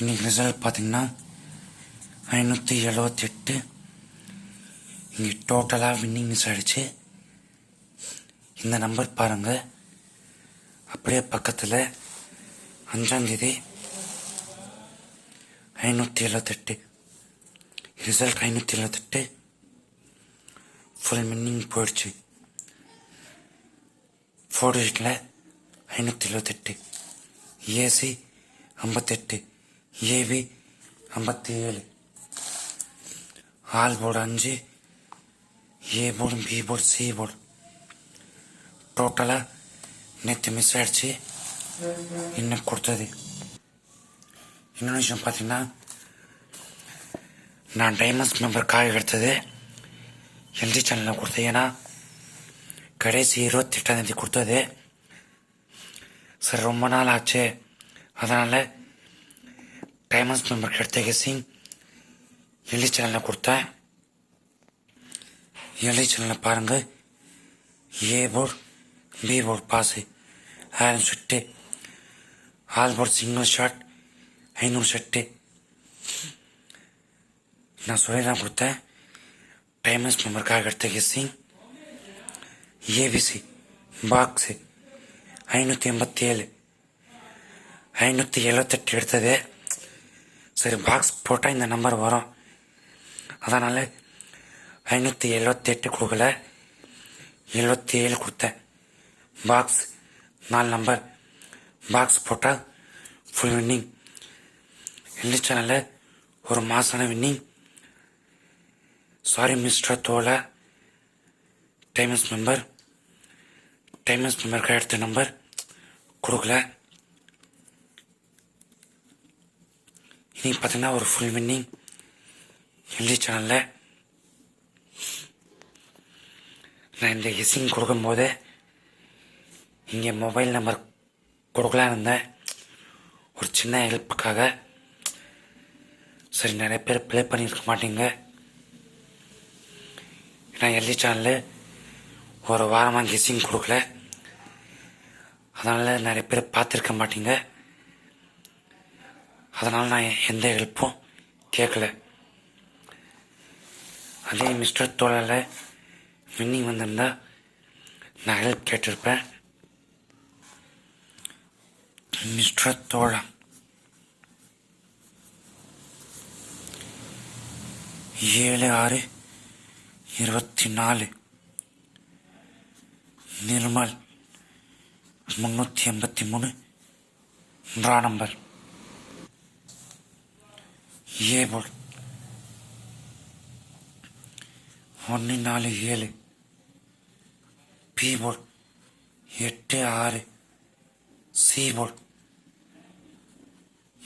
இன்னைக்கு ரிசல்ட் பார்த்தீங்கன்னா ஐநூற்றி எழுபத்தெட்டு இங்கே டோட்டலாக வின்னிங்ஸ் ஆகிடுச்சு இந்த நம்பர் பாருங்கள் அப்படியே பக்கத்தில் அஞ்சாந்தேதி ஐநூற்றி எழுபத்தெட்டு ரிசல்ட் ஐநூற்றி எழுபத்தெட்டு ஃபுல் வின்னிங் போயிடுச்சு. ஃபோர் டிஜிட்டில் ஐநூற்றி எழுபத்தெட்டு ஏசி ஐம்பத்தெட்டு. ஏபி ஐம்பத்தி ஏழு ஆல் போர்டு அஞ்சு A board B board C board டோட்டலாக நேற்று மிஸ் ஆகிடுச்சு இன்னும் கொடுத்தது. இன்னொரு விஷயம் பார்த்தீங்கன்னா நான் டைமண்ட்ஸ் மெம்பர் காய் எடுத்தது. எல்ஜி சேனலில் கொடுத்தேன் ஏன்னா கடைசி இருபத்தி தேதி கொடுத்தது. சரி ரொம்ப நாள் ஆச்சு. அதனால் டைமண்ட்ஸ் மெம்பருக்கு எடுத்த கெஸிங் எல்இ சேனலில் கொடுத்தேன் எல்இ சேனலில் பாருங்கள் A board B board boss ஆயிரம் shirt all board single shot ஐநூறு ஷர்ட்டு நான் சொல்லி தான் கொடுத்தேன் டைமண்ட்ஸ் மெம்பருக்காக எடுத்த கெஸ்ஸிங் ஏபிசி பாக்ஸு ஐநூற்றி எண்பத்தி ஏழு ஐநூற்றி எழுபத்தெட்டு எடுத்தது சரி பாக்ஸ் போட்டால் இந்த நம்பர் வரும். அதனால் ஐநூற்றி எழுபத்தி எட்டு கொடுக்கல. எழுபத்தி ஏழு கொடுத்தேன். பாக்ஸ் நாலு நம்பர் பாக்ஸ் போட்டால் ஃபுல் வின்னிங் எல்லி சேனலில் ஒரு மாசான வின்னிங் சாரி மிஸ்டர் தோலை. டைமஸ் மெம்பர் டைமஸ் மெம்பருக்கு எடுத்த நம்பர் கொடுக்கல. இனி பார்த்தீங்கன்னா ஒரு ஃபுல் வின்னிங் எல்ஜி சேனலில் நான் இந்த கெஸ்ஸிங் கொடுக்கும்போது இங்கே மொபைல் நம்பர் கொடுக்கலான்னு இருந்தேன். ஒரு சின்ன ஹெல்ப்புக்காக சரி நிறைய பேர் ப்ளே பண்ணியிருக்க மாட்டீங்க. நான் எல்ஜி சேனலில் ஒரு வாரமாக கெஸ்ஸிங் கொடுக்கல. அதனால் நிறைய பேர் பார்த்துருக்க மாட்டீங்க. அதனால் நான் எந்த ஹெல்ப்பும் கேட்கல. அதே மிஸ்டர் தோழரில் வின்னிங் வந்திருந்தா நான் ஹெல்ப் கேட்டிருப்பேன். மிஸ்டர் தோழா ஏழு ஆறு இருபத்தி நாலு நிர்மல் முன்னூற்றி எண்பத்தி மூணு. Draw number. ஏ ஒன்று நாலு ஏழு. பி போர்டு எட்டு ஆறு. சி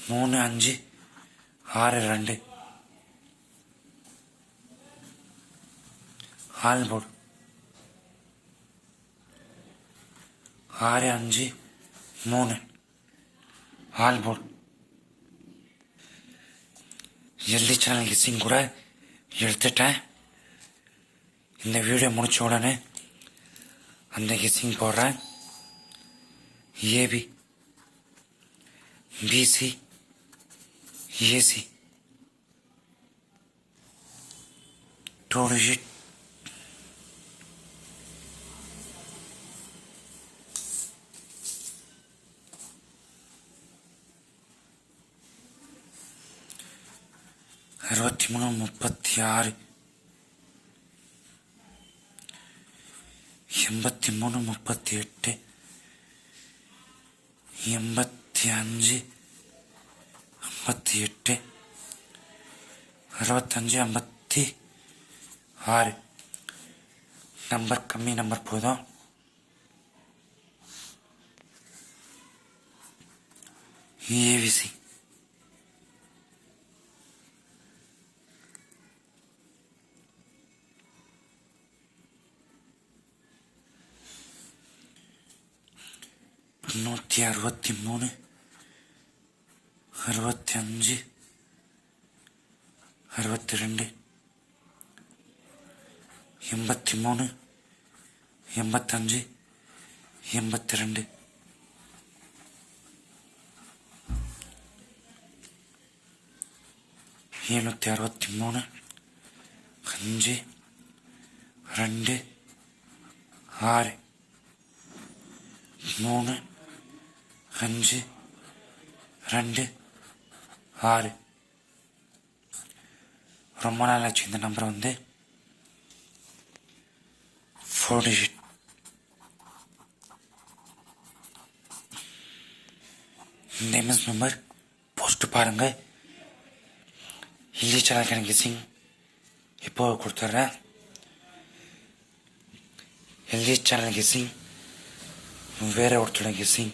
மூணு அஞ்சு. ஆறு ரெண்டு. ஆல் ஆறு அஞ்சு. மூணு. ஆல் எல்டி சேனல் கிசிங் கூட எடுத்துட்டேன் இந்த வீடியோ முடிச்ச உடனே அந்த கிசிங் போடுறேன். AB BC AC. Two digit. இருபத்தி மூணு முப்பத்தி ஆறு. எண்பத்தி மூணு முப்பத்தி எட்டு. எண்பத்தி அஞ்சு ஐம்பத்தி எட்டு. அறுபத்தஞ்சு ஐம்பத்தி ஆறு. நம்பர் கம்மி நம்பர் போதும். ஏவிசி நூற்றி அறுபத்தி மூணு அறுபத்தி அஞ்சு அறுபத்தி ரெண்டு எண்பத்தி மூணு எண்பத்தஞ்சு எண்பத்தி ரெண்டு எழுநூற்றி அறுபத்தி மூணு அஞ்சு ரெண்டு ஆறு மூணு அஞ்சு ரெண்டு ஆறு. ரொம்ப நாள் ஆச்சு இந்த நம்பர் வந்து. ஃபோர் டிஜிட் இந்த எம்எஸ் நம்பர் போஸ்ட் பாருங்கள் ஹிந்தி சேனலுக்கு எனக்கு சிங் இப்போ கொடுத்துட்றேன் எல்ஜி சேனல் கிசிங் வேற ஒருத்தரோட கிசிங்